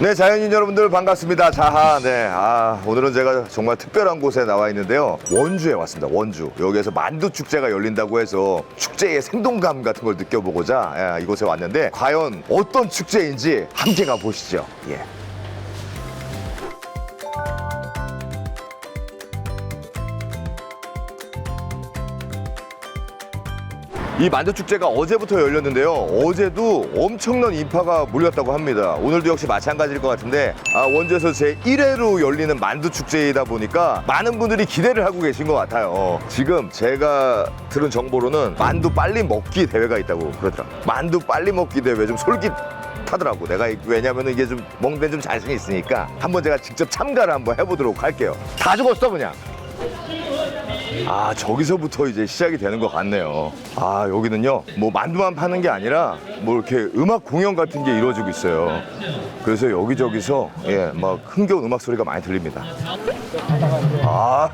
네, 자연인 여러분들 반갑습니다. 자하. 네. 아, 오늘은 제가 정말 특별한 곳에 나와 있는데요. 원주에 왔습니다. 원주. 여기에서 만두 축제가 열린다고 해서 축제의 생동감 같은 걸 느껴보고자 예, 이곳에 왔는데 과연 어떤 축제인지 함께 가보시죠. 예. 이 만두 축제가 어제부터 열렸는데요. 어제도 엄청난 인파가 몰렸다고 합니다. 오늘도 역시 마찬가지일 것 같은데 아, 원주에서 제 1회로 열리는 만두 축제이다 보니까 많은 분들이 기대를 하고 계신 것 같아요. 지금 제가 들은 정보로는 만두 빨리 먹기 대회가 있다고 그러더라고요. 만두 빨리 먹기 대회 좀 솔깃. 하더라고. 내가 왜냐면 이게 좀 먹는 데좀 자신이 있으니까 한번 제가 직접 참가를 한번 해보도록 할게요. 다 죽었어 그냥. 아 저기서부터 이제 시작이 되는 것 같네요. 아 여기는요 뭐 만두만 파는 게 아니라 뭐 이렇게 음악 공연 같은 게 이루어지고 있어요. 그래서 여기저기서 예 막 흥겨운 음악 소리가 많이 들립니다. 아.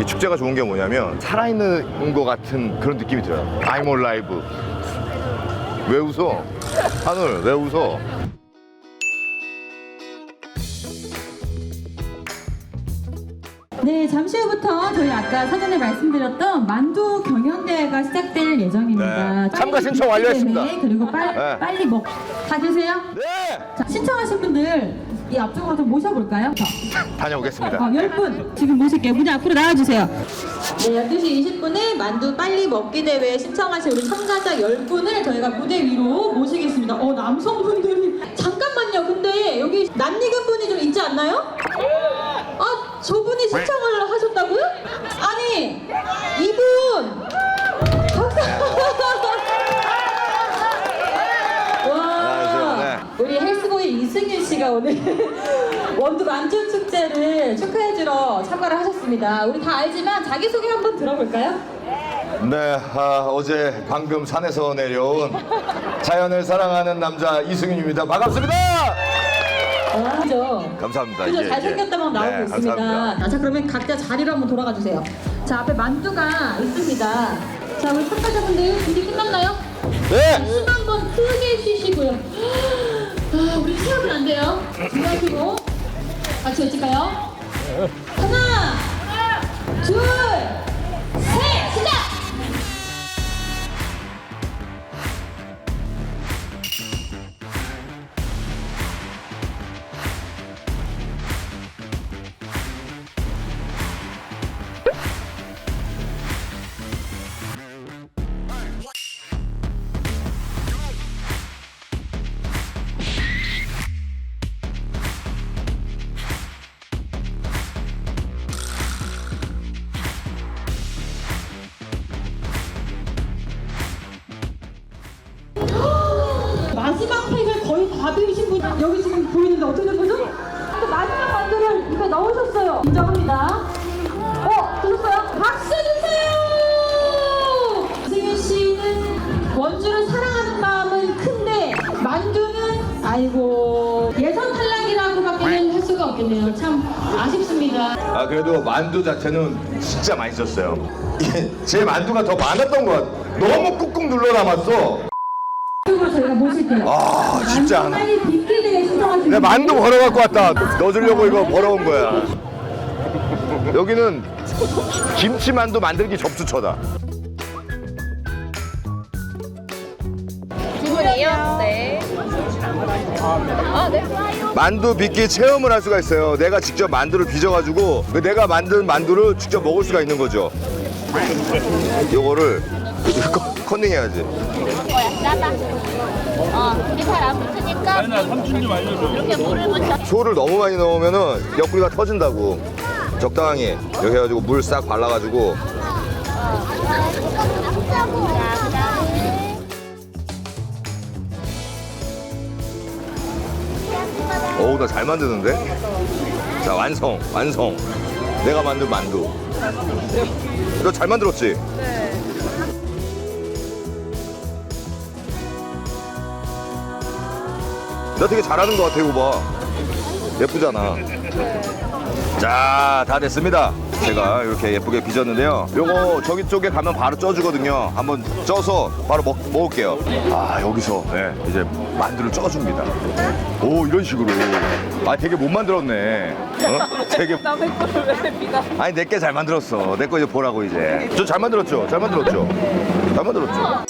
이 축제가 좋은 게 뭐냐면 살아있는 것 같은 그런 느낌이 들어요. I'm alive. 왜 웃어? 하늘 왜 웃어? 네, 잠시 후부터 저희 아까 사전에 말씀드렸던 만두 경연대회가 시작될 예정입니다. 네, 빨리 참가 신청 완료했습니다. 때문에 그리고 빨, 네. 빨리 먹. 다 계세요? 네. 자, 신청하신 분들 이 앞쪽으로 좀 모셔볼까요? 자, 다녀오겠습니다. 어, 10분 지금 모실게요. 무대 앞으로 나와주세요. 네, 12시 20분에 만두 빨리 먹기 대회에 신청하신 우리 참가자 10분을 저희가 무대 위로 모시겠습니다. 어, 남성분들이. 잠깐만요. 근데 여기 낯익은 분이 좀 있지 않나요? 아, 저분이 신청을 하셨다고요? 아니, 이분! 안녕하세요. 와, 네. 우리 헬스보이 이승윤 씨가 오늘 원두 만주 축제를 축하해주러 참가를 하셨습니다. 우리 다 알지만 자기 소개 한번 들어볼까요? 네, 아, 어제 방금 산에서 내려온 자연을 사랑하는 남자 이승윤입니다. 반갑습니다. 와, 그죠? 감사합니다. 그죠? 예, 잘생겼다만 예. 나오고 네, 있습니다. 감사합니다. 아, 자, 그러면 각자 자리로 한번 돌아가 주세요. 자, 앞에 만두가 있습니다. 자, 우리 참가자분들 준비 끝났나요? 네. 숨 한번 크게 쉬시고요. 아, 우리 체하면 안 돼요. 준비하시고 같이 외칠까요? 하나, 둘, 마지막 팩을 거의 다 비우신 분 여기 지금 보이는데 된 거죠? 또 마지막 만두를 입에 넣으셨어요. 인정합니다. 어, 드셨어요? 박수 주세요! 승윤 씨는 원주를 사랑하는 마음은 큰데 만두는 아이고 예선 탈락이라고밖에는 할 수가 없겠네요. 참 아쉽습니다. 아 그래도 만두 자체는 진짜 맛있었어요. 제 만두가 더 많았던 것 같아. 너무 꾹꾹 눌러 남았어. 이쪽으로 저희가 모실게요. 아 진짜 만두 하나. 빨리 빗기대에 신청하시는 내 만두 벌어갖고 왔다. 넣어주려고 이거 벌어온 거야. 여기는 김치 만두 만들기 접수처다. 주문이요? 네. 아, 네. 만두 빚기 체험을 할 수가 있어요. 내가 직접 만두를 빚어가지고 그 내가 만든 만두를 직접 먹을 수가 있는 거죠. 요거를 커- 컨닝해야지. 짜다. 어, 우리 잘안 붙으니까 이렇게 물을 묻혀. 소를 너무 많이 넣으면은 옆구리가 터진다고. 적당히 이렇게 해가지고 물 싹 발라가지고 자, 그다음에 어우 나 잘 만드는데? 자 완성 완성 내가 만든 만두 너 잘 만들었지? 네 나 되게 잘하는 것 같아 이거 봐 예쁘잖아 자 다 됐습니다 제가 이렇게 예쁘게 빚었는데요. 요거 저기 쪽에 가면 바로 쪄주거든요. 한번 쪄서 바로 먹, 먹을게요. 아 여기서 네, 이제 만두를 쪄줍니다. 오 이런 식으로. 아 되게 못 만들었네. 어? 되게 남의 거를 왜 믿어? 아니 내게 잘 만들었어. 내 거 이제 보라고 이제. 저 잘 만들었죠. 잘 만들었죠. 잘 만들었죠.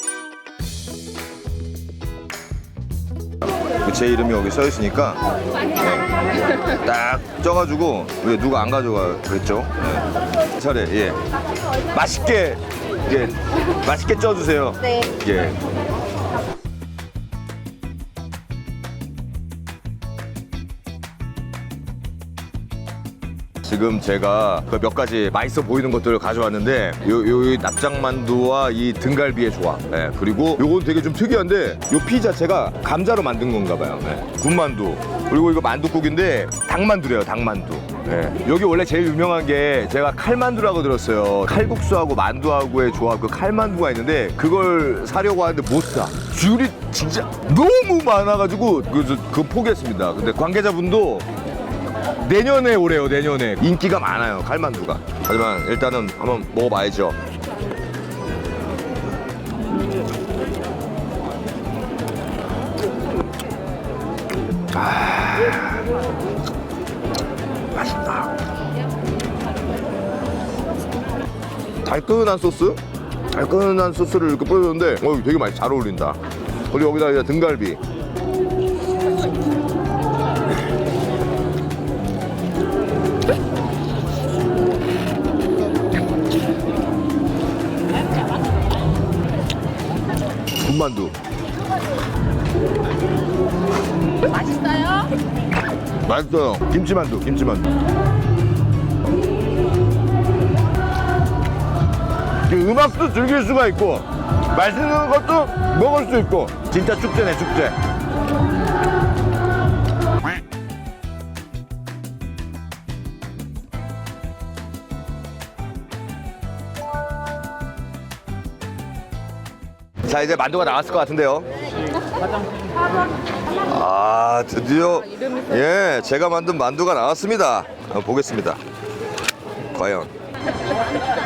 제 이름이 여기 써 있으니까 네. 딱 쪄가지고 왜 누가 안 가져가 그랬죠? 네. 차례 예 맛있게 예 맛있게 쪄주세요. 네. 예. 지금 제가 그몇 가지 맛있어 보이는 것들을 가져왔는데 요, 요 납작만두와 이 등갈비의 조합. 예, 그리고 요건 되게 좀 특이한데 요 피 자체가 감자로 만든 건가 봐요. 예, 군만두. 그리고 이거 만두국인데 닭만두래요 닭만두. 예, 여기 원래 제일 유명한 게 제가 칼만두라고 들었어요. 칼국수하고 만두하고의 조합 그 칼만두가 있는데 그걸 사려고 하는데 못사. 줄이 진짜 너무 많아가지고 그, 저- 그 포기했습니다. 근데 관계자분도 내년에 오래요 내년에. 인기가 많아요 칼만두가. 하지만 일단은 한번 먹어봐야죠. 아 맛있다. 달큰한 소스? 달큰한 소스를 이렇게 뿌려줬는데 어 되게 맛이 잘 어울린다. 그리고 여기다 등갈비 군만두 맛있어요? 맛있어요. 김치만두, 김치만두. 이 음악도 즐길 수가 있고 맛있는 것도 먹을 수 있고 진짜 축제네 축제. 자 이제 만두가 나왔을 것 같은데요. 아 드디어 예 제가 만든 만두가 나왔습니다. 어, 보겠습니다. 과연.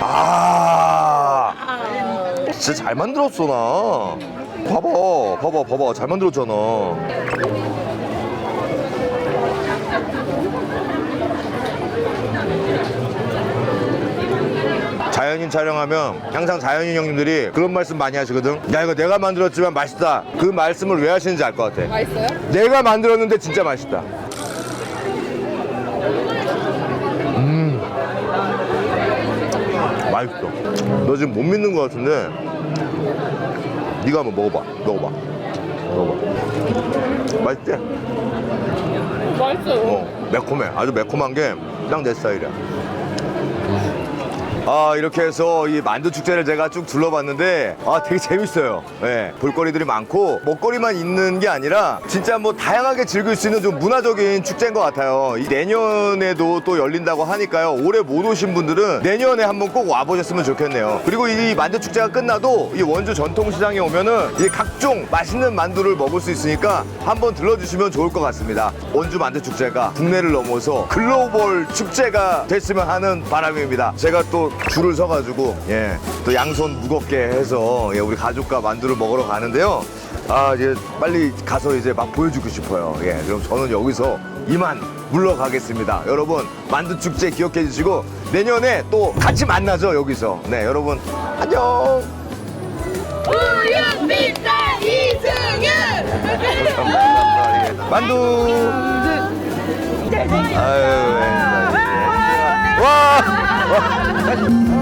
아 진짜 잘 만들었어 나. 봐봐 봐봐 봐봐. 잘 만들었잖아 자연인 촬영하면 항상 자연인 형님들이 그런 말씀 많이 하시거든 야 이거 내가 만들었지만 맛있다 그 말씀을 왜 하시는지 알 것 같아 맛있어요? 내가 만들었는데 진짜 맛있다. 음, 맛있어. 너 지금 못 믿는 것 같은데, 네가 한번 먹어봐. 먹어봐. 먹어봐. 맛있지? 맛있어요. 어, 매콤해. 아주 매콤한 게 딱 내 스타일이야. 아 이렇게 해서 이 만두 축제를 제가 쭉 둘러봤는데 아 되게 재밌어요. 예, 볼거리들이 많고 먹거리만 있는 게 아니라 진짜 뭐 다양하게 즐길 수 있는 좀 문화적인 축제인 것 같아요. 이 내년에도 또 열린다고 하니까요. 올해 못 오신 분들은 내년에 한번 꼭 와보셨으면 좋겠네요. 그리고 이 만두 축제가 끝나도 이 원주 전통시장에 오면은 이 각종 맛있는 만두를 먹을 수 있으니까 한번 들러주시면 좋을 것 같습니다. 원주 만두 축제가 국내를 넘어서 글로벌 축제가 됐으면 하는 바람입니다. 제가 또 줄을 서가지고 예, 또 양손 무겁게 해서 예, 우리 가족과 만두를 먹으러 가는데요. 아 이제 빨리 가서 이제 막 보여주고 싶어요. 예, 그럼 저는 여기서 이만 물러가겠습니다. 여러분 만두 축제 기억해 주시고 내년에 또 같이 만나죠 여기서. 네 여러분 안녕. 우유빛살 이승윤! 감사합니다. 예. 만두. 아유, 예. 와! 와!